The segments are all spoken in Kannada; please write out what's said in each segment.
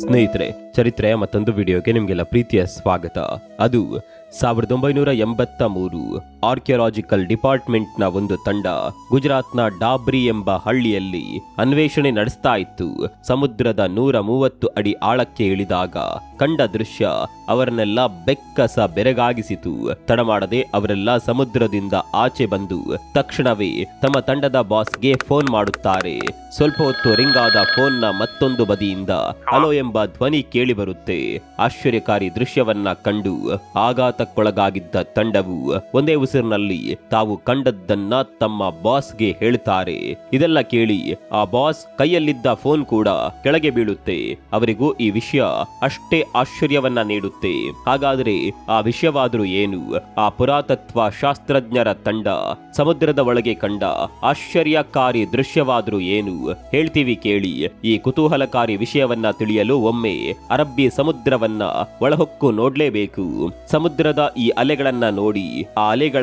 ಸ್ನೇಹಿತರೆ ಚರಿತ್ರೆಯ ಮತ್ತೊಂದು ವಿಡಿಯೋಗೆ ನಿಮಗೆಲ್ಲ ಪ್ರೀತಿಯ ಸ್ವಾಗತ. ಅದು ಸಾವಿರದ ಒಂಬೈನೂರ ಎಂಬತ್ತ ಮೂರು. ಆರ್ಕಿಯಾಲಜಿಕಲ್ ಡಿಪಾರ್ಟ್ಮೆಂಟ್ನ ಒಂದು ತಂಡ ಗುಜರಾತ್ನ ಡಾಬ್ರಿ ಎಂಬ ಹಳ್ಳಿಯಲ್ಲಿ ಅನ್ವೇಷಣೆ ನಡೆಸ್ತಾ ಇತ್ತು. ಸಮುದ್ರದ ನೂರ ಮೂವತ್ತು ಅಡಿ ಆಳಕ್ಕೆ ಇಳಿದಾಗ ಕಂಡ ದೃಶ್ಯ ಅವರನ್ನೆಲ್ಲ ಬೆಕ್ಕಸ ಬೆರಗಾಗಿಸಿತು. ತಡಮಾಡದೆ ಅವರೆಲ್ಲ ಸಮುದ್ರದಿಂದ ಆಚೆ ಬಂದು ತಕ್ಷಣವೇ ತಮ್ಮ ತಂಡದ ಬಾಸ್ಗೆ ಫೋನ್ ಮಾಡುತ್ತಾರೆ. ಸ್ವಲ್ಪ ಹೊತ್ತು ರಿಂಗ್ ಆದ ಫೋನ್ನ ಮತ್ತೊಂದು ಬದಿಯಿಂದ ಹಲೋ ಎಂಬ ಧ್ವನಿ ಕೇಳಿ ಬರುತ್ತೆ ಆಶ್ಚರ್ಯಕಾರಿ ದೃಶ್ಯವನ್ನ ಕಂಡು ಆಘಾತಕ್ಕೊಳಗಾಗಿದ್ದ ತಂಡವು ಒಂದೇ ಉಸಿರಿನಲ್ಲಿ ತಾವು ಕಂಡದ್ದನ್ನ ತಮ್ಮ ಬಾಸ್ಗೆ ಹೇಳ್ತಾರೆ. ಇದೆಲ್ಲ ಕೇಳಿ ಆ ಬಾಸ್ ಕೈಯಲ್ಲಿದ್ದ ಫೋನ್ ಕೂಡ ಕೆಳಗೆ ಬೀಳುತ್ತೆ. ಅವರಿಗೂ ಈ ವಿಷಯ ಅಷ್ಟೇ ಆಶ್ಚರ್ಯವನ್ನ ನೀಡುತ್ತೆ. ಹಾಗಾದ್ರೆ ಆ ವಿಷಯವಾದರೂ ಏನು? ಆ ಪುರಾತತ್ವ ಶಾಸ್ತ್ರಜ್ಞರ ತಂಡ ಸಮುದ್ರದ ಒಳಗೆ ಕಂಡ ಆಶ್ಚರ್ಯಕಾರಿ ದೃಶ್ಯವಾದರೂ ಏನು? ಹೇಳ್ತೀವಿ ಕೇಳಿ. ಈ ಕುತೂಹಲಕಾರಿ ವಿಷಯವನ್ನ ತಿಳಿಯಲು ಒಮ್ಮೆ ಅರಬ್ಬಿ ಸಮುದ್ರವನ್ನ ಒಳಹೊಕ್ಕು ನೋಡ್ಲೇಬೇಕು. ಸಮುದ್ರದ ಈ ಅಲೆಗಳನ್ನ ನೋಡಿ ಆ ಅಲೆಗಳ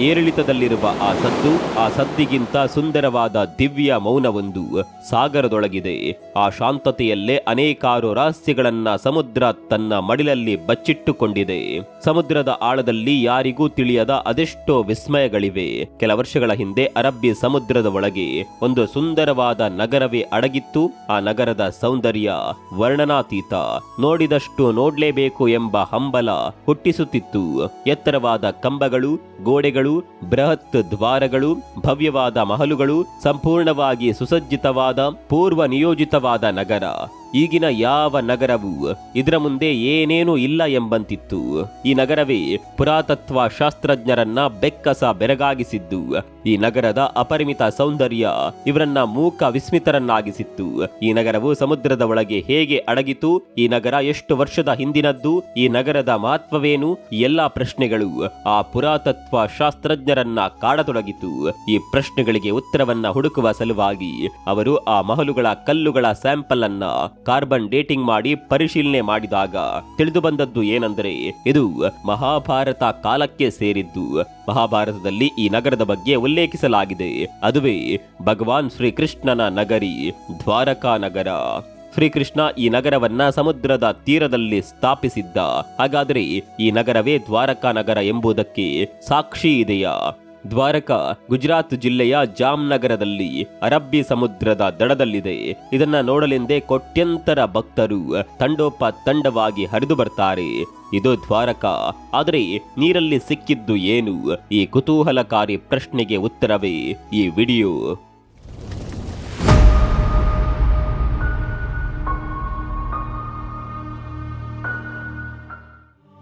ಏರಿಳಿತದಲ್ಲಿರುವ ಆ ಸದ್ದು, ಆ ಸದ್ದಿಗಿಂತ ಸುಂದರವಾದ ದಿವ್ಯ ಮೌನವೊಂದು ಸಾಗರದೊಳಗಿದೆ. ಆ ಶಾಂತತೆಯಲ್ಲೇ ಅನೇಕಾರು ರಹಸ್ಯಗಳನ್ನ ಸಮುದ್ರ ತನ್ನ ಮಡಿಲಲ್ಲಿ ಬಚ್ಚಿಟ್ಟುಕೊಂಡಿದೆ. ಸಮುದ್ರದ ಆಳದಲ್ಲಿ ಯಾರಿಗೂ ತಿಳಿಯದ ಅದೆಷ್ಟೋ ವಿಸ್ಮಯಗಳಿವೆ. ಕೆಲ ವರ್ಷಗಳ ಹಿಂದೆ ಅರಬ್ಬಿ ಸಮುದ್ರದ ಒಳಗೆ ಒಂದು ಸುಂದರವಾದ ನಗರವೇ ಅಡಗಿತ್ತು. ಆ ನಗರದ ಸೌಂದರ್ಯ ವರ್ಣನಾತೀತ. ನೋಡಿದಷ್ಟು ನೋಡ್ಲೇಬೇಕು ಎಂಬ ಹಂಬಲ ಹುಟ್ಟಿಸುತ್ತಿತ್ತು. ಎತ್ತರವಾದ ಕಂಬಗಳು ಗೋಡೆಗಳು ಬೃಹತ್ ದ್ವಾರಗಳು ಭವ್ಯವಾದ ಮಹಲುಗಳು ಸಂಪೂರ್ಣವಾಗಿ ಸುಸಜ್ಜಿತವಾದ ಪೂರ್ವ ನಿಯೋಜಿತವಾದ ನಗರ. ಈಗಿನ ಯಾವ ನಗರವೂ ಇದರ ಮುಂದೆ ಏನೇನೂ ಇಲ್ಲ ಎಂಬಂತಿತ್ತು. ಈ ನಗರವೇ ಪುರಾತತ್ವ ಶಾಸ್ತ್ರಜ್ಞರನ್ನ ಬೆಕ್ಕಸ ಬೆರಗಾಗಿಸಿದ್ದು. ಈ ನಗರದ ಅಪರಿಮಿತ ಸೌಂದರ್ಯ ಇವರನ್ನ ಮೂಕ ವಿಸ್ಮಿತರನ್ನಾಗಿಸಿತ್ತು. ಈ ನಗರವು ಸಮುದ್ರದ ಒಳಗೆ ಹೇಗೆ ಅಡಗಿತು, ಈ ನಗರ ಎಷ್ಟು ವರ್ಷದ ಹಿಂದಿನದ್ದು, ಈ ನಗರದ ಮಹತ್ವವೇನು ಎಲ್ಲಾ ಪ್ರಶ್ನೆಗಳು ಆ ಪುರಾತತ್ವ ಶಾಸ್ತ್ರಜ್ಞರನ್ನ ಕಾಡತೊಡಗಿತು. ಈ ಪ್ರಶ್ನೆಗಳಿಗೆ ಉತ್ತರವನ್ನ ಹುಡುಕುವ ಸಲುವಾಗಿ ಅವರು ಆ ಮಹಲುಗಳ ಕಲ್ಲುಗಳ ಸ್ಯಾಂಪಲ್ ಅನ್ನ ಕಾರ್ಬನ್ ಡೇಟಿಂಗ್ ಮಾಡಿ ಪರಿಶೀಲನೆ ಮಾಡಿದಾಗ ತಿಳಿದು ಬಂದದ್ದು ಏನೆಂದರೆ, ಇದು ಮಹಾಭಾರತ ಕಾಲಕ್ಕೆ ಸೇರಿದ್ದು. ಮಹಾಭಾರತದಲ್ಲಿ ಈ ನಗರದ ಬಗ್ಗೆ ಉಲ್ಲೇಖಿಸಲಾಗಿದೆ. ಅದುವೇ ಭಗವಾನ್ ಶ್ರೀಕೃಷ್ಣನ ನಗರಿ, ದ್ವಾರಕಾ ನಗರ. ಶ್ರೀಕೃಷ್ಣ ಈ ನಗರವನ್ನ ಸಮುದ್ರದ ತೀರದಲ್ಲಿ ಸ್ಥಾಪಿಸಿದ್ದ. ಹಾಗಾದರೆ ಈ ನಗರವೇ ದ್ವಾರಕಾ ನಗರ ಎಂಬುದಕ್ಕೆ ಸಾಕ್ಷಿ ಇದೆಯಾ? ದ್ವಾರಕ ಗುಜರಾತ್ ಜಿಲ್ಲೆಯ ಜಾಮ್ನಗರದಲ್ಲಿ ಅರಬ್ಬಿ ಸಮುದ್ರದ ದಡದಲ್ಲಿದೆ. ಇದನ್ನ ನೋಡಲೆಂದೇ ಕೋಟ್ಯಂತರ ಭಕ್ತರು ತಂಡೋಪ ತಂಡವಾಗಿ ಹರಿದು ಬರ್ತಾರೆ. ಇದು ದ್ವಾರಕ. ಆದರೆ ನೀರಲ್ಲಿ ಸಿಕ್ಕಿದ್ದು ಏನು? ಈ ಕುತೂಹಲಕಾರಿ ಪ್ರಶ್ನೆಗೆ ಉತ್ತರವೇ ಈ ವಿಡಿಯೋ.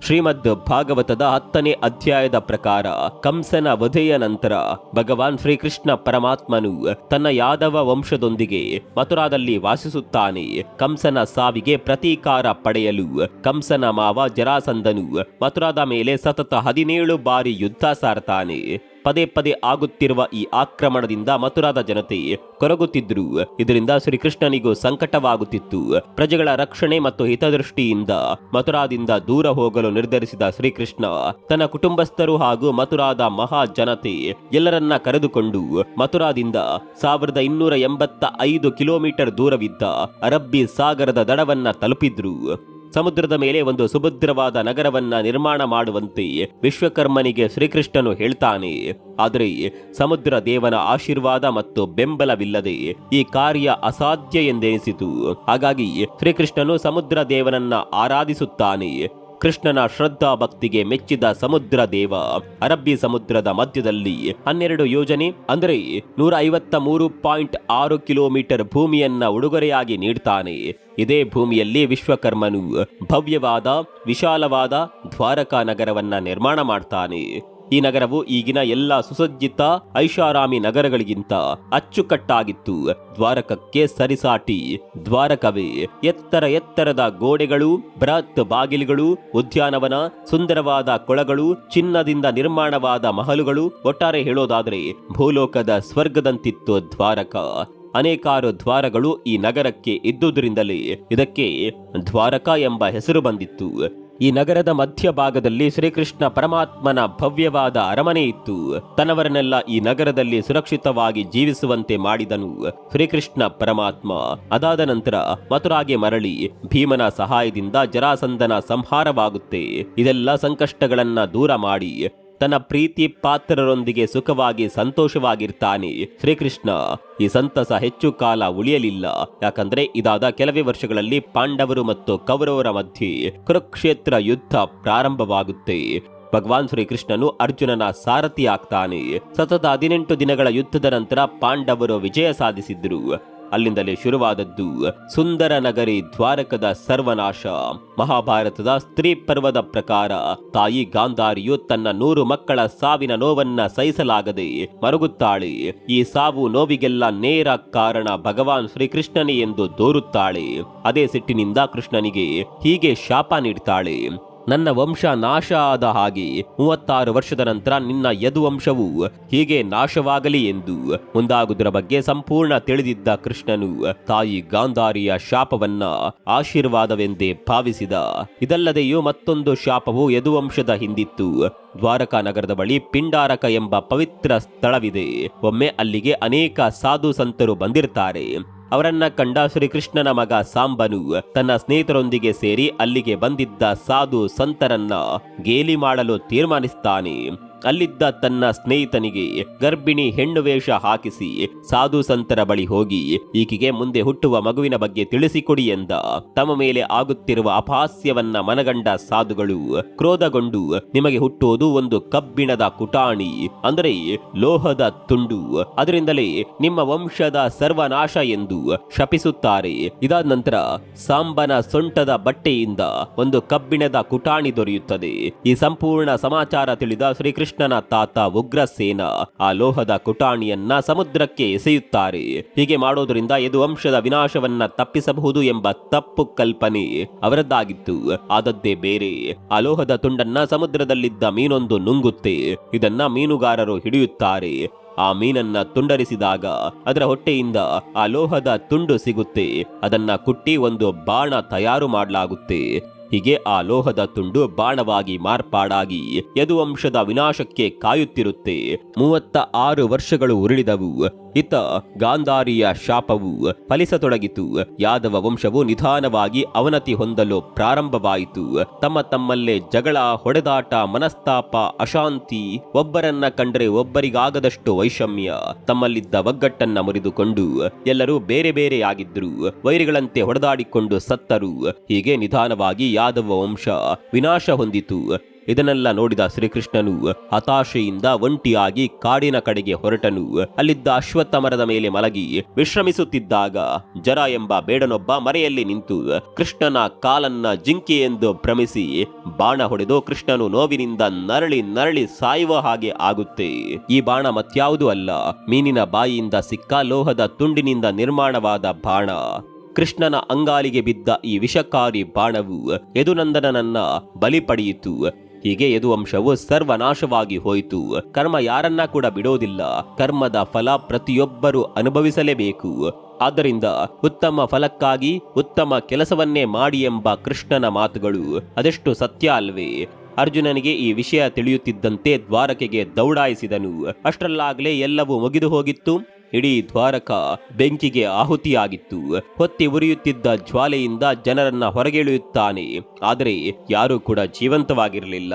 ಶ್ರೀಮದ್ ಭಾಗವತದ ಹತ್ತನೇ ಅಧ್ಯಾಯದ ಪ್ರಕಾರ ಕಂಸನ ವಧೆಯ ನಂತರ ಭಗವಾನ್ ಶ್ರೀಕೃಷ್ಣ ಪರಮಾತ್ಮನು ತನ್ನ ಯಾದವ ವಂಶದೊಂದಿಗೆ ಮಥುರಾದಲ್ಲಿ ವಾಸಿಸುತ್ತಾನೆ. ಕಂಸನ ಸಾವಿಗೆ ಪ್ರತೀಕಾರ ಪಡೆಯಲು ಕಂಸನ ಮಾವ ಜರಾಸಂದನು ಮಥುರಾದ ಮೇಲೆ ಸತತ ಹದಿನೇಳು ಬಾರಿ ಯುದ್ಧ ಸಾರ್ತಾನೆ. ಪದೇ ಪದೇ ಆಗುತ್ತಿರುವ ಈ ಆಕ್ರಮಣದಿಂದ ಮಥುರಾದ ಜನತೆ ಕೊರಗುತ್ತಿದ್ರು ಇದರಿಂದ ಶ್ರೀಕೃಷ್ಣನಿಗೂ ಸಂಕಟವಾಗುತ್ತಿತ್ತು. ಪ್ರಜೆಗಳ ರಕ್ಷಣೆ ಮತ್ತು ಹಿತದೃಷ್ಟಿಯಿಂದ ಮಥುರಾದಿಂದ ದೂರ ಹೋಗಲು ನಿರ್ಧರಿಸಿದ ಶ್ರೀಕೃಷ್ಣ, ತನ್ನ ಕುಟುಂಬಸ್ಥರು ಹಾಗೂ ಮಥುರಾದ ಮಹಾ ಜನತೆ ಎಲ್ಲರನ್ನ ಕರೆದುಕೊಂಡು ಮಥುರಾದಿಂದ ಸಾವಿರದ ಇನ್ನೂರ ಎಂಬತ್ತ ಐದು ಕಿಲೋಮೀಟರ್ ದೂರವಿದ್ದ ಅರಬ್ಬಿ ಸಾಗರದ ದಡವನ್ನ ತಲುಪಿದ್ರು. ಸಮುದ್ರದ ಮೇಲೆ ಒಂದು ಸುಭದ್ರವಾದ ನಗರವನ್ನ ನಿರ್ಮಾಣ ಮಾಡುವಂತೆ ವಿಶ್ವಕರ್ಮನಿಗೆ ಶ್ರೀಕೃಷ್ಣನು ಹೇಳ್ತಾನೆ ಆದರೆ ಸಮುದ್ರ ದೇವನ ಆಶೀರ್ವಾದ ಮತ್ತು ಬೆಂಬಲವಿಲ್ಲದೆ ಈ ಕಾರ್ಯ ಅಸಾಧ್ಯ ಎಂದೆನಿಸಿತು. ಹಾಗಾಗಿ ಶ್ರೀಕೃಷ್ಣನು ಸಮುದ್ರ ದೇವನನ್ನ ಆರಾಧಿಸುತ್ತಾನೆ ಕೃಷ್ಣನ ಶ್ರದ್ಧಾ ಭಕ್ತಿಗೆ ಮೆಚ್ಚಿದ ಸಮುದ್ರ ದೇವ. ಅರಬ್ಬಿ ಸಮುದ್ರದ ಮಧ್ಯದಲ್ಲಿ ಹನ್ನೆರಡು ಯೋಜನೆ ಅಂದರೆ ನೂರ ಐವತ್ತ ಮೂರು ಪಾಯಿಂಟ್ ಆರು ಕಿಲೋಮೀಟರ್ ಭೂಮಿಯನ್ನ ಉಡುಗೊರೆಯಾಗಿ ನೀಡ್ತಾನೆ. ಇದೇ ಭೂಮಿಯಲ್ಲಿ ವಿಶ್ವಕರ್ಮನು ಭವ್ಯವಾದ, ವಿಶಾಲವಾದ ದ್ವಾರಕಾ ನಗರವನ್ನ ನಿರ್ಮಾಣ ಮಾಡ್ತಾನೆ. ಈ ನಗರವು ಈಗಿನ ಎಲ್ಲ ಸುಸಜ್ಜಿತ ಐಷಾರಾಮಿ ನಗರಗಳಿಗಿಂತ ಅಚ್ಚುಕಟ್ಟಾಗಿತ್ತು. ದ್ವಾರಕಕ್ಕೆ ಸರಿಸಾಟಿ, ದ್ವಾರಕವೇ. ಎತ್ತರ ಎತ್ತರದ ಗೋಡೆಗಳು, ಬೃಹತ್ ಬಾಗಿಲುಗಳು, ಉದ್ಯಾನವನ, ಸುಂದರವಾದ ಕೊಳಗಳು, ಚಿನ್ನದಿಂದ ನಿರ್ಮಾಣವಾದ ಮಹಲುಗಳು. ಒಟ್ಟಾರೆ ಹೇಳೋದಾದ್ರೆ ಭೂಲೋಕದ ಸ್ವರ್ಗದಂತಿತ್ತು ದ್ವಾರಕ. ಅನೇಕಾರು ದ್ವಾರಗಳು ಈ ನಗರಕ್ಕೆ ಇದ್ದುದರಿಂದಲೇ ಇದಕ್ಕೆ ದ್ವಾರಕ ಎಂಬ ಹೆಸರು ಬಂದಿತ್ತು. ಈ ನಗರದ ಮಧ್ಯಭಾಗದಲ್ಲಿ ಶ್ರೀಕೃಷ್ಣ ಪರಮಾತ್ಮನ ಭವ್ಯವಾದ ಅರಮನೆ ಇತ್ತು. ತನ್ನವರನ್ನೆಲ್ಲ ಈ ನಗರದಲ್ಲಿ ಸುರಕ್ಷಿತವಾಗಿ ಜೀವಿಸುವಂತೆ ಮಾಡಿದನು ಶ್ರೀಕೃಷ್ಣ ಪರಮಾತ್ಮ. ಅದಾದ ನಂತರ ಮಥುರಾಗೆ ಮರಳಿ ಭೀಮನ ಸಹಾಯದಿಂದ ಜರಾಸಂದನ ಸಂಹಾರವಾಗುತ್ತೆ. ಇದೆಲ್ಲ ಸಂಕಷ್ಟಗಳನ್ನ ದೂರ ಮಾಡಿ ತನ್ನ ಪ್ರೀತಿ ಪಾತ್ರರೊಂದಿಗೆ ಸುಖವಾಗಿ ಸಂತೋಷವಾಗಿರ್ತಾನೆ. ಶ್ರೀಕೃಷ್ಣ, ಈ ಸಂತಸ ಹೆಚ್ಚು ಕಾಲ ಉಳಿಯಲಿಲ್ಲ. ಯಾಕಂದ್ರೆ ಇದಾದ ಕೆಲವೇ ವರ್ಷಗಳಲ್ಲಿ ಪಾಂಡವರು ಮತ್ತು ಕೌರವರ ಮಧ್ಯೆ ಕುರುಕ್ಷೇತ್ರ ಯುದ್ಧ ಪ್ರಾರಂಭವಾಗುತ್ತೆ. ಭಗವಾನ್ ಶ್ರೀಕೃಷ್ಣನು ಅರ್ಜುನನ ಸಾರಥಿ ಆಗ್ತಾನೆ ಸತತ ಹದಿನೆಂಟು ದಿನಗಳ ಯುದ್ಧದ ನಂತರ ಪಾಂಡವರು ವಿಜಯ ಸಾಧಿಸಿದ್ರು ಅಲ್ಲಿಂದಲೇ ಶುರುವಾದದ್ದು. ಸುಂದರ ನಗರಿ ದ್ವಾರಕದ ಸರ್ವನಾಶ. ಮಹಾಭಾರತದ ಸ್ತ್ರೀ ಪರ್ವದ ಪ್ರಕಾರ. ತಾಯಿ ಗಾಂಧಾರಿಯು ತನ್ನ ನೂರು ಮಕ್ಕಳ ಸಾವಿನ ನೋವನ್ನ ಸಹಿಸಲಾಗದೆ ಮರುಗುತ್ತಾಳೆ. ಈ ಸಾವು ನೋವಿಗೆಲ್ಲ ನೇರ ಕಾರಣ ಭಗವಾನ್ ಶ್ರೀಕೃಷ್ಣನೇ ಎಂದು ದೋರುತ್ತಾಳೆ. ಅದೇ ಸಿಟ್ಟಿನಿಂದ ಕೃಷ್ಣನಿಗೆ ಹೀಗೆ ಶಾಪ ನೀಡ್ತಾಳೆ. ನನ್ನ ವಂಶ ನಾಶ ಆದ ಹಾಗೆ ಮೂವತ್ತಾರು ವರ್ಷದ ನಂತರ ನಿನ್ನ ಯದುವಂಶವು ಹೀಗೆ ನಾಶವಾಗಲಿ ಎಂದು ಮುಂದಾಗುವುದರ ಬಗ್ಗೆ ಸಂಪೂರ್ಣ ತಿಳಿದಿದ್ದ ಕೃಷ್ಣನು ತಾಯಿ ಗಾಂಧಾರಿಯ ಶಾಪವನ್ನ ಆಶೀರ್ವಾದವೆಂದೇ ಭಾವಿಸಿದ. ಇದಲ್ಲದೆಯೂ ಮತ್ತೊಂದು ಶಾಪವು ಯದುವಂಶದ ಹಿಂದಿತ್ತು. ದ್ವಾರಕಾ ನಗರದ ಬಳಿ ಪಿಂಡಾರಕ ಎಂಬ ಪವಿತ್ರ ಸ್ಥಳವಿದೆ. ಒಮ್ಮೆ ಅಲ್ಲಿಗೆ ಅನೇಕ ಸಾಧು ಸಂತರು ಬಂದಿರ್ತಾರೆ. ಅವರನ್ನ ಕಂಡ ಶ್ರೀಕೃಷ್ಣನ ಮಗ ಸಾಂಬನು ತನ್ನ ಸ್ನೇಹಿತರೊಂದಿಗೆ ಸೇರಿ ಅಲ್ಲಿಗೆ ಬಂದಿದ್ದ ಸಾಧು ಸಂತರನ್ನ ಗೇಲಿ ಮಾಡಲು ತೀರ್ಮಾನಿಸ್ತಾನೆ. ಅಲ್ಲಿದ್ದ ತನ್ನ ಸ್ನೇಹಿತನಿಗೆ ಗರ್ಭಿಣಿ ಹೆಣ್ಣು ವೇಷ ಹಾಕಿಸಿ, ಸಾಧು ಸಂತರ ಬಳಿ ಹೋಗಿ, ಈಕೆಗೆ ಮುಂದೆ ಹುಟ್ಟುವ ಮಗುವಿನ ಬಗ್ಗೆ ತಿಳಿಸಿಕೊಡಿ ಎಂದ. ತಮ್ಮ ಮೇಲೆ ಆಗುತ್ತಿರುವ ಅಪಹಾಸ್ಯವನ್ನ ಮನಗಂಡ ಸಾಧುಗಳು ಕ್ರೋಧಗೊಂಡು, ನಿಮಗೆ ಹುಟ್ಟುವುದು ಒಂದು ಕಬ್ಬಿಣದ ಕುಟಾಣಿ, ಅಂದರೆ ಲೋಹದ ತುಂಡು, ಅದರಿಂದಲೇ ನಿಮ್ಮ ವಂಶದ ಸರ್ವನಾಶ ಎಂದು ಶಪಿಸುತ್ತಾರೆ. ಇದಾದ ನಂತರ ಸಾಂಬನ ಸೊಂಟದ ಬಟ್ಟೆಯಿಂದ ಒಂದು ಕಬ್ಬಿಣದ ಕುಟಾಣಿ ದೊರೆಯುತ್ತದೆ. ಈ ಸಂಪೂರ್ಣ ಸಮಾಚಾರ ತಿಳಿದ ಶ್ರೀಕೃಷ್ಣನ ತಾತ ಉಗ್ರಸೇನ ಆ ಲೋಹದ ಕುಟಾಣಿಯನ್ನ ಸಮುದ್ರಕ್ಕೆ ಎಸೆಯುತ್ತಾರೆ. ಹೀಗೆ ಮಾಡೋದ್ರಿಂದ ಇದು ವಂಶದ ವಿನಾಶವನ್ನ ತಪ್ಪಿಸಬಹುದು ಎಂಬ ತಪ್ಪು ಕಲ್ಪನೆ ಅವರದ್ದಾಗಿತ್ತು. ಆದದ್ದೇ ಬೇರೆ, ಆ ಲೋಹದ ತುಂಡನ್ನ ಸಮುದ್ರದಲ್ಲಿದ್ದ ಮೀನೊಂದು ನುಂಗುತ್ತೆ. ಇದನ್ನ ಮೀನುಗಾರರು ಹಿಡಿಯುತ್ತಾರೆ. ಆ ಮೀನನ್ನ ತುಂಡರಿಸಿದಾಗ ಅದರ ಹೊಟ್ಟೆಯಿಂದ ಆ ಲೋಹದ ತುಂಡು ಸಿಗುತ್ತೆ. ಅದನ್ನ ಕುಟ್ಟಿ ಒಂದು ಬಾಣ ತಯಾರು ಮಾಡಲಾಗುತ್ತೆ. ಹೀಗೆ ಆ ಲೋಹದ ತುಂಡು ಬಾಣವಾಗಿ ಮಾರ್ಪಾಡಾಗಿ ಯದುವಂಶದ ವಿನಾಶಕ್ಕೆ ಕಾಯುತ್ತಿರುತ್ತೆ. ಮೂವತ್ತ ಆರು ವರ್ಷಗಳು ಉರುಳಿದವು. ಇತ್ತ ಗಾಂಧಾರಿಯ ಶಾಪವು ಫಲಿಸತೊಡಗಿತು. ಯಾದವ ವಂಶವು ನಿಧಾನವಾಗಿ ಅವನತಿ ಹೊಂದಲು ಪ್ರಾರಂಭವಾಯಿತು. ತಮ್ಮ ತಮ್ಮಲ್ಲೇ ಜಗಳ, ಹೊಡೆದಾಟ, ಮನಸ್ತಾಪ, ಅಶಾಂತಿ ಒಬ್ಬರನ್ನ ಕಂಡರೆ ಒಬ್ಬರಿಗಾಗದಷ್ಟು ವೈಷಮ್ಯ. ತಮ್ಮಲ್ಲಿದ್ದ ಒಗ್ಗಟ್ಟನ್ನ ಮುರಿದುಕೊಂಡು ಎಲ್ಲರೂ ಬೇರೆ ಬೇರೆಯಾಗಿದ್ದರು ವೈರಿಗಳಂತೆ ಹೊಡೆದಾಡಿಕೊಂಡು ಸತ್ತರು. ಹೀಗೆ ನಿಧಾನವಾಗಿ ಯಾದವ ವಂಶ ವಿನಾಶ ಹೊಂದಿತು. ಇದನ್ನೆಲ್ಲ ನೋಡಿದ ಶ್ರೀಕೃಷ್ಣನು ಹತಾಶೆಯಿಂದ ಒಂಟಿಯಾಗಿ ಕಾಡಿನ ಕಡೆಗೆ ಹೊರಟನು. ಅಲ್ಲಿದ್ದ ಅಶ್ವತ್ಥ ಮರದ ಮೇಲೆ ಮಲಗಿ ವಿಶ್ರಮಿಸುತ್ತಿದ್ದಾಗ ಜರ ಎಂಬ ಬೇಡನೊಬ್ಬ ಮರೆಯಲ್ಲಿ ನಿಂತು ಕೃಷ್ಣನ ಕಾಲನ್ನ ಜಿಂಕೆ ಎಂದು ಭ್ರಮಿಸಿ ಬಾಣ ಹೊಡೆದು ಕೃಷ್ಣನು ನೋವಿನಿಂದ ನರಳಿ ನರಳಿ ಸಾಯುವ ಹಾಗೆ ಆಗುತ್ತೆ. ಈ ಬಾಣ ಮತ್ಯಾವುದೂ ಅಲ್ಲ, ಮೀನಿನ ಬಾಯಿಯಿಂದ ಸಿಕ್ಕ ಲೋಹದ ತುಂಡಿನಿಂದ ನಿರ್ಮಾಣವಾದ ಬಾಣ. ಕೃಷ್ಣನ ಅಂಗಾಲಿಗೆ ಬಿದ್ದ ಈ ವಿಷಕಾರಿ ಬಾಣವು ಯದುನಂದನನನ್ನ ಬಲಿ ಪಡೆಯಿತು. ಹೀಗೆ ಯದುವಂಶವು ಸರ್ವನಾಶವಾಗಿ ಹೋಯಿತು. ಕರ್ಮ ಯಾರನ್ನ ಕೂಡ ಬಿಡೋದಿಲ್ಲ. ಕರ್ಮದ ಫಲ ಪ್ರತಿಯೊಬ್ಬರು ಅನುಭವಿಸಲೇಬೇಕು. ಆದ್ದರಿಂದ ಉತ್ತಮ ಫಲಕ್ಕಾಗಿ ಉತ್ತಮ ಕೆಲಸವನ್ನೇ ಮಾಡಿ ಎಂಬ ಕೃಷ್ಣನ ಮಾತುಗಳು ಅದೆಷ್ಟು ಸತ್ಯ ಅಲ್ವೇ? ಅರ್ಜುನನಿಗೆ ಈ ವಿಷಯ ತಿಳಿಯುತ್ತಿದ್ದಂತೆ ದ್ವಾರಕೆಗೆ ದೌಡಾಯಿಸಿದನು. ಅಷ್ಟರಲ್ಲಾಗಲೇ ಎಲ್ಲವೂ ಮುಗಿದು ಹೋಗಿತ್ತು. ಇಡೀ ದ್ವಾರಕ ಬೆಂಕಿಗೆ ಆಹುತಿಯಾಗಿತ್ತು. ಹೊತ್ತಿ ಉರಿಯುತ್ತಿದ್ದ ಜ್ವಾಲೆಯಿಂದ ಜನರನ್ನ ಹೊರಗೆಳೆಯುತ್ತಾನೆ. ಆದರೆ ಯಾರೂ ಕೂಡ ಜೀವಂತವಾಗಿರಲಿಲ್ಲ.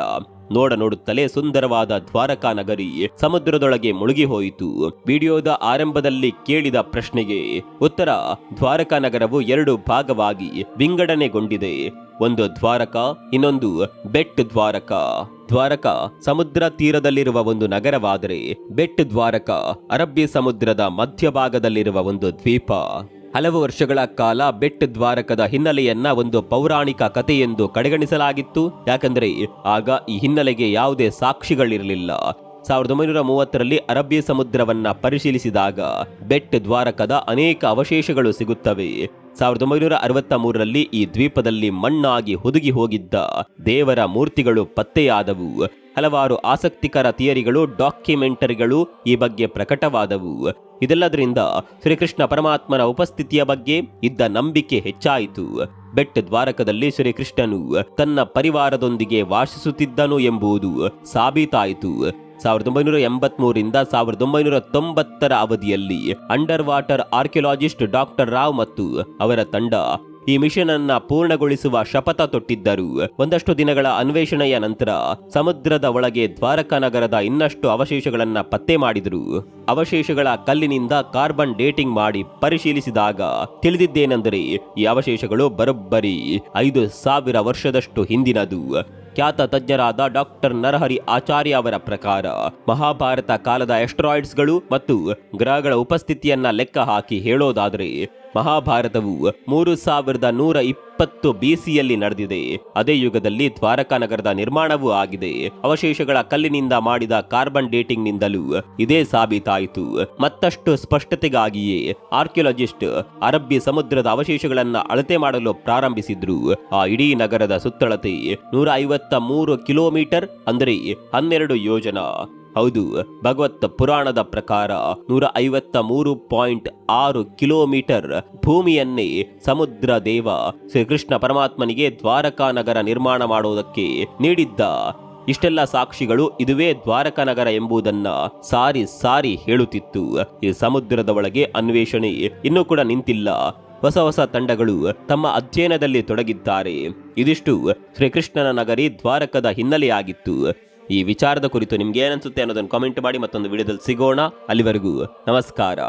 ನೋಡ ನೋಡುತ್ತಲೇ ಸುಂದರವಾದ ದ್ವಾರಕಾ ನಗರಿ ಸಮುದ್ರದೊಳಗೆ ಮುಳುಗಿ ಹೋಯಿತು ವಿಡಿಯೋದ ಆರಂಭದಲ್ಲಿ ಕೇಳಿದ ಪ್ರಶ್ನೆಗೆ, ಉತ್ತರ, ದ್ವಾರಕಾ ನಗರವು ಎರಡು ಭಾಗವಾಗಿ ವಿಂಗಡಣೆಗೊಂಡಿದೆ. ಒಂದು ದ್ವಾರಕ, ಇನ್ನೊಂದು ಬೆಟ್ ದ್ವಾರಕ. ದ್ವಾರಕ ಸಮುದ್ರ ತೀರದಲ್ಲಿರುವ ಒಂದು ನಗರವಾದರೆ ಬೆಟ್ ದ್ವಾರಕ ಅರಬ್ಬಿ ಸಮುದ್ರದ ಮಧ್ಯಭಾಗದಲ್ಲಿರುವ ಒಂದು ದ್ವೀಪ. ಹಲವು ವರ್ಷಗಳ ಕಾಲ ಬೆಟ್ ದ್ವಾರಕದ ಹಿನ್ನೆಲೆಯನ್ನ ಒಂದು ಪೌರಾಣಿಕ ಕಥೆ ಎಂದು ಕಡೆಗಣಿಸಲಾಗಿತ್ತು. ಯಾಕಂದ್ರೆ ಆಗ ಈ ಹಿನ್ನೆಲೆಗೆ ಯಾವುದೇ ಸಾಕ್ಷಿಗಳಿರಲಿಲ್ಲ. ಸಾವಿರದ ಒಂಬೈನೂರ ಮೂವತ್ತರಲ್ಲಿ ಅರಬ್ಬಿ ಸಮುದ್ರವನ್ನ ಪರಿಶೀಲಿಸಿದಾಗ ಬೆಟ್ ದ್ವಾರಕದ ಅನೇಕ ಅವಶೇಷಗಳು ಸಿಗುತ್ತವೆ. ಸಾವಿರದ ಒಂಬೈನೂರ ಅರವತ್ತ ಮೂರರಲ್ಲಿ ಈ ದ್ವೀಪದಲ್ಲಿ ಮಣ್ಣಾಗಿ ಹುದುಗಿ ಹೋಗಿದ್ದ ದೇವರ ಮೂರ್ತಿಗಳು ಪತ್ತೆಯಾದವು. ಹಲವಾರು ಆಸಕ್ತಿಕರ ಥಿಯರಿಗಳು, ಡಾಕ್ಯುಮೆಂಟರಿಗಳು ಈ ಬಗ್ಗೆ ಪ್ರಕಟವಾದವು. ಇದೆಲ್ಲದರಿಂದ ಶ್ರೀಕೃಷ್ಣ ಪರಮಾತ್ಮನ ಉಪಸ್ಥಿತಿಯ ಬಗ್ಗೆ ಇದ್ದ ನಂಬಿಕೆ ಹೆಚ್ಚಾಯಿತು. ಬೆಟ್ಟ ದ್ವಾರಕದಲ್ಲಿ ಶ್ರೀಕೃಷ್ಣನು ತನ್ನ ಪರಿವಾರದೊಂದಿಗೆ ವಾಸಿಸುತ್ತಿದ್ದನು ಎಂಬುದು ಸಾಬೀತಾಯಿತು. ಸಾವಿರದ ಒಂಬೈನೂರ ಎಂಬತ್ಮೂರಿಂದ ಸಾವಿರದ ಒಂಬೈನೂರ ತೊಂಬತ್ತರ ಅವಧಿಯಲ್ಲಿ under water archaeologist doctor Rao ಮತ್ತು ಅವರ ತಂಡ ಈ ಮಿಷನ್ ಅನ್ನ ಪೂರ್ಣಗೊಳಿಸುವ ಶಪಥ ತೊಟ್ಟಿದ್ದರು. ಒಂದಷ್ಟು ದಿನಗಳ ಅನ್ವೇಷಣೆಯ ನಂತರ ಸಮುದ್ರದ ಒಳಗೆ ದ್ವಾರಕಾ ನಗರದ ಇನ್ನಷ್ಟು ಅವಶೇಷಗಳನ್ನ ಪತ್ತೆ ಮಾಡಿದರು. ಅವಶೇಷಗಳ ಕಲ್ಲಿನಿಂದ ಕಾರ್ಬನ್ ಡೇಟಿಂಗ್ ಮಾಡಿ ಪರಿಶೀಲಿಸಿದಾಗ ತಿಳಿದಿದ್ದೇನೆಂದರೆ ಈ ಅವಶೇಷಗಳು ಬರೋಬ್ಬರಿ ಐದು ಸಾವಿರ ವರ್ಷದಷ್ಟು ಹಿಂದಿನದು. ಖ್ಯಾತ ತಜ್ಞರಾದ ಡಾಕ್ಟರ್ ನರಹರಿ ಆಚಾರ್ಯ ಅವರ ಪ್ರಕಾರ, ಮಹಾಭಾರತ ಕಾಲದ ಎಸ್ಟ್ರಾಯ್ಡ್ಸ್ಗಳು ಮತ್ತು ಗ್ರಹಗಳ ಉಪಸ್ಥಿತಿಯನ್ನ ಲೆಕ್ಕ ಹಾಕಿ ಹೇಳೋದಾದರೆ ಮಹಾಭಾರತವು ಮೂರು ಸಾವಿರದ ನೂರ ಇಪ್ಪತ್ತು ಬಿಸಿಯಲ್ಲಿ ನಡೆದಿದೆ. ಅದೇ ಯುಗದಲ್ಲಿ ದ್ವಾರಕಾ ನಗರದ ನಿರ್ಮಾಣವೂ ಆಗಿದೆ. ಅವಶೇಷಗಳ ಕಲ್ಲಿನಿಂದ ಮಾಡಿದ ಕಾರ್ಬನ್ ಡೇಟಿಂಗ್ ನಿಂದಲೂ ಇದೇ ಸಾಬೀತಾಯಿತು. ಮತ್ತಷ್ಟು ಸ್ಪಷ್ಟತೆಗಾಗಿಯೇ ಆರ್ಕಿಯಾಲಜಿಸ್ಟ್ ಅರಬ್ಬಿ ಸಮುದ್ರದ ಅವಶೇಷಗಳನ್ನ ಅಳತೆ ಮಾಡಲು ಪ್ರಾರಂಭಿಸಿದ್ರು. ಆ ಇಡೀ ನಗರದ ಸುತ್ತಳತೆ ನೂರ ಐವತ್ತ ಮೂರು ಕಿಲೋಮೀಟರ್, ಅಂದರೆ ಹನ್ನೆರಡು ಯೋಜನ ಹೌದು, ಭಗವತ್ ಪುರಾಣದ ಪ್ರಕಾರ ನೂರ ಐವತ್ತ ಮೂರು ಪಾಯಿಂಟ್ ಆರು ಕಿಲೋಮೀಟರ್ ಭೂಮಿಯನ್ನೇ ಸಮುದ್ರ ದೇವ ಶ್ರೀಕೃಷ್ಣ ಪರಮಾತ್ಮನಿಗೆ ದ್ವಾರಕಾ ನಗರ ನಿರ್ಮಾಣ ಮಾಡುವುದಕ್ಕೆ ನೀಡಿದ್ದ. ಇಷ್ಟೆಲ್ಲ ಸಾಕ್ಷಿಗಳು ಇದುವೇ ದ್ವಾರಕಾ ನಗರ ಎಂಬುದನ್ನ ಸಾರಿ ಸಾರಿ ಹೇಳುತ್ತಿತ್ತು. ಈ ಸಮುದ್ರದ ಒಳಗೆ ಅನ್ವೇಷಣೆ ಇನ್ನೂ ಕೂಡ ನಿಂತಿಲ್ಲ. ಹೊಸ ಹೊಸ ತಂಡಗಳು ತಮ್ಮ ಅಧ್ಯಯನದಲ್ಲಿ ತೊಡಗಿದ್ದಾರೆ. ಇದಿಷ್ಟು ಶ್ರೀಕೃಷ್ಣನ ನಗರಿ ದ್ವಾರಕದ ಹಿನ್ನೆಲೆಯಾಗಿತ್ತು. ಈ ವಿಚಾರದ ಕುರಿತು ನಿಮ್ಗೆ ಏನನ್ಸುತ್ತೆ ಅನ್ನೋದನ್ನು ಕಾಮೆಂಟ್ ಮಾಡಿ ಮತ್ತೊಂದು ವಿಡಿಯೋದಲ್ಲಿ ಸಿಗೋಣ. ಅಲ್ಲಿವರೆಗೂ ನಮಸ್ಕಾರ.